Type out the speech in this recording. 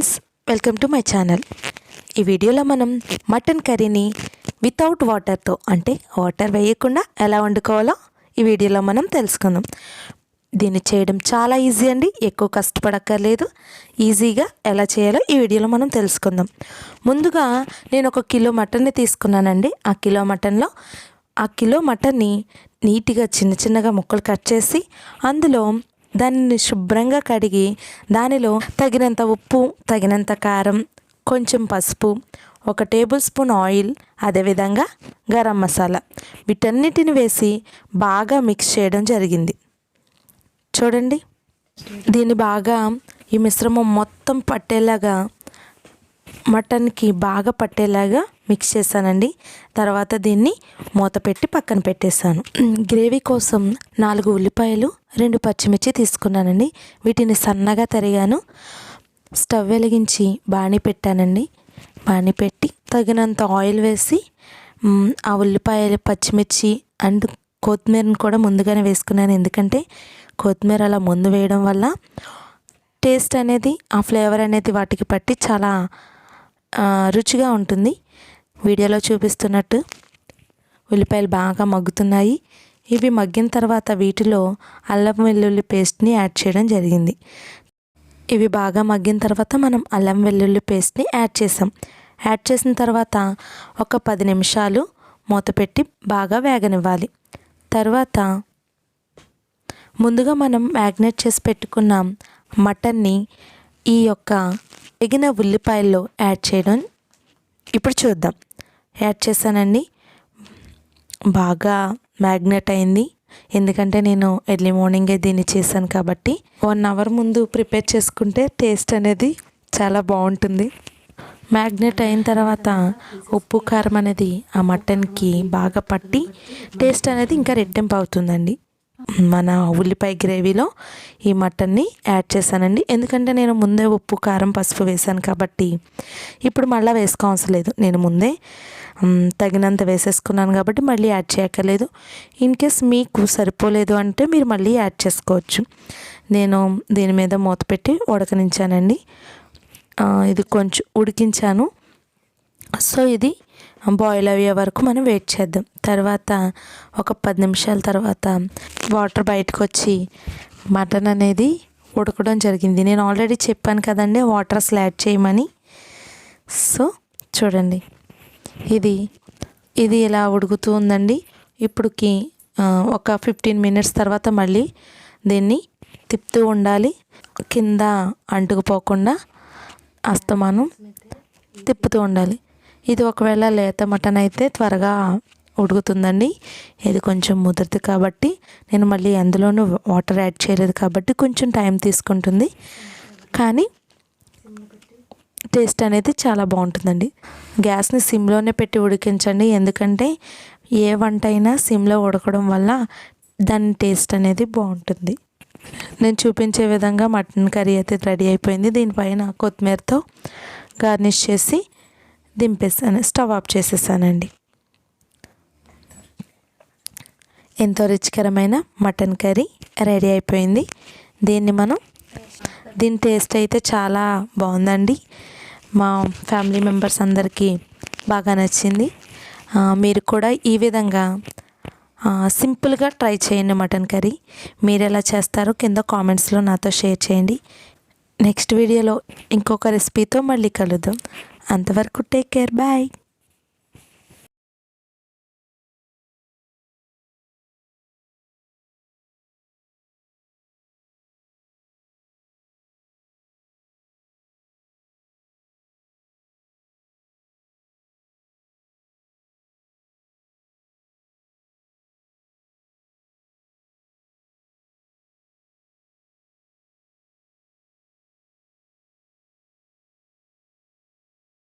Friends welcome to my channel. ఈ వీడియోలో మనం మటన్ కర్రీని వితౌట్ వాటర్తో అంటే వాటర్ వేయకుండా ఎలా వండుకోవాలో ఈ వీడియోలో మనం తెలుసుకుందాం. దీన్ని చేయడం చాలా ఈజీ అండి ఎక్కువ కష్టపడక్కర్లేదు. ఈజీగా ఎలా చేయాలో ఈ వీడియోలో మనం తెలుసుకుందాం. ముందుగా నేను ఒక కిలో మటన్ని తీసుకున్నానండి. ఆ కిలో మటన్లో ఆ కిలో మటన్ని నీట్గా చిన్న చిన్నగా ముక్కలు కట్ చేసి అందులో దానిని శుభ్రంగా కడిగి దానిలో తగినంత ఉప్పు తగినంత కారం కొంచెం పసుపు ఒక టేబుల్ స్పూన్ ఆయిల్ అదేవిధంగా గరం మసాలా. వీటన్నిటిని వేసి బాగా మిక్స్ చేయడం జరిగింది. చూడండి. దీన్ని బాగా ఈ మిశ్రమం మొత్తం పట్టేలాగా మటన్కి బాగా పట్టేలాగా మిక్స్ చేశానండి. తర్వాత దీన్ని మూత పెట్టి పక్కన పెట్టేశాను. గ్రేవీ కోసం నాలుగు ఉల్లిపాయలు రెండు పచ్చిమిర్చి తీసుకున్నానండి. వీటిని సన్నగా తరిగాను. స్టవ్ వెలిగించి బాణీ పెట్టానండి. బాణీ పెట్టి తగినంత ఆయిల్ వేసి ఆ ఉల్లిపాయలు పచ్చిమిర్చి అండ్ కొత్తిమీరను కూడా ముందుగానే వేసుకున్నాను. ఎందుకంటే కొత్తిమీర అలా ముందు వేయడం వల్ల టేస్ట్ అనేది ఆ ఫ్లేవర్ అనేది వాటికి పట్టి చాలా రుచిగా ఉంటుంది. వీడియోలో చూపిస్తున్నట్టు ఉల్లిపాయలు బాగా మగ్గుతున్నాయి. ఇవి మగ్గిన తర్వాత వీటిలో అల్లం వెల్లుల్లి పేస్ట్ని యాడ్ చేయడం జరిగింది. ఇవి బాగా మగ్గిన తర్వాత మనం అల్లం వెల్లుల్లి పేస్ట్ని యాడ్ చేసాం. యాడ్ చేసిన తర్వాత ఒక పది నిమిషాలు మూత పెట్టి బాగా వేగనివ్వాలి. తర్వాత ముందుగా మనం మ్యాగ్నేట్ చేసి పెట్టుకున్న మటన్ని ఈ యొక్క ఎగిన ఉల్లిపాయల్లో యాడ్ చేయడం ఇప్పుడు చూద్దాం. యాడ్ చేశానండి. బాగా మ్యాగ్నెట్ అయింది. ఎందుకంటే నేను ఎర్లీ మార్నింగే దీన్ని చేశాను కాబట్టి వన్ అవర్ ముందు ప్రిపేర్ చేసుకుంటే టేస్ట్ అనేది చాలా బాగుంటుంది. మ్యాగ్నెట్ అయిన తర్వాత ఉప్పు కారం అనేది ఆ మటన్కి బాగా పట్టి టేస్ట్ అనేది ఇంకా రెట్టింపు అవుతుందండి. మన ఉల్లిపాయ గ్రేవీలో ఈ మటన్ని యాడ్ చేశానండి. ఎందుకంటే నేను ముందే ఉప్పు కారం పసుపు వేశాను కాబట్టి ఇప్పుడు మళ్ళీ వేసుకోవసరం లేదు. నేను ముందే తగినంత వేసేసుకున్నాను కాబట్టి మళ్ళీ యాడ్ చేయక్కర్లేదు. ఇన్ కేస్ మీకు సరిపోలేదు అంటే మీరు మళ్ళీ యాడ్ చేసుకోవచ్చు. నేను దీని మీద మూత పెట్టి ఉడకనించానండి. ఇది కొంచెం ఉడికించాను. సో ఇది బాయిల్ అయ్యే వరకు మనం వెయిట్ చేద్దాం. తర్వాత ఒక పది నిమిషాల తర్వాత వాటర్ బయటకు వచ్చి మటన్ అనేది ఉడకడం జరిగింది. నేను ఆల్రెడీ చెప్పాను కదండి వాటర్ స్లాడ్ చేయమని. సో చూడండి ఇది ఇది ఇలా ఉడుకుతూ ఉందండి. ఇప్పుడుకి ఒక ఫిఫ్టీన్ మినిట్స్ తర్వాత మళ్ళీ దీన్ని తిప్పుతూ ఉండాలి. కింద అంటుకుపోకుండా అస్తమానం తిప్పుతూ ఉండాలి. ఇది ఒకవేళ లేత మటన్ అయితే త్వరగా ఉడుకుతుందండి. ఇది కొంచెం ముదురుతుంది కాబట్టి నేను మళ్ళీ అందులోనూ వాటర్ యాడ్ చేయలేదు కాబట్టి కొంచెం టైం తీసుకుంటుంది. కానీ టేస్ట్ అనేది చాలా బాగుంటుందండి. గ్యాస్ని సిమ్లోనే పెట్టి ఉడికించండి. ఎందుకంటే ఏ వంట అయినా సిమ్లో ఉడకడం వల్ల దాని టేస్ట్ అనేది బాగుంటుంది. నేను చూపించే విధంగా మటన్ కర్రీ అయితే రెడీ అయిపోయింది. దీనిపైన కొత్తిమీరతో గార్నిష్ చేసి దింపేసాను స్టవ్ ఆఫ్ చేసేసానండి ఎంతో రుచికరమైన మటన్ కర్రీ రెడీ అయిపోయింది. దీన్ని మనం దీని టేస్ట్ అయితే చాలా బాగుందండి. మా ఫ్యామిలీ మెంబర్స్ అందరికీ బాగా నచ్చింది. మీరు కూడా ఈ విధంగా సింపుల్గా ట్రై చేయండి మటన్ కర్రీ. మీరు ఎలా చేస్తారో కింద కామెంట్స్లో నాతో షేర్ చేయండి. నెక్స్ట్ వీడియోలో ఇంకొక రెసిపీతో మళ్ళీ కలుద్దాం. అంతవరకు టేక్ కేర్ బాయ్.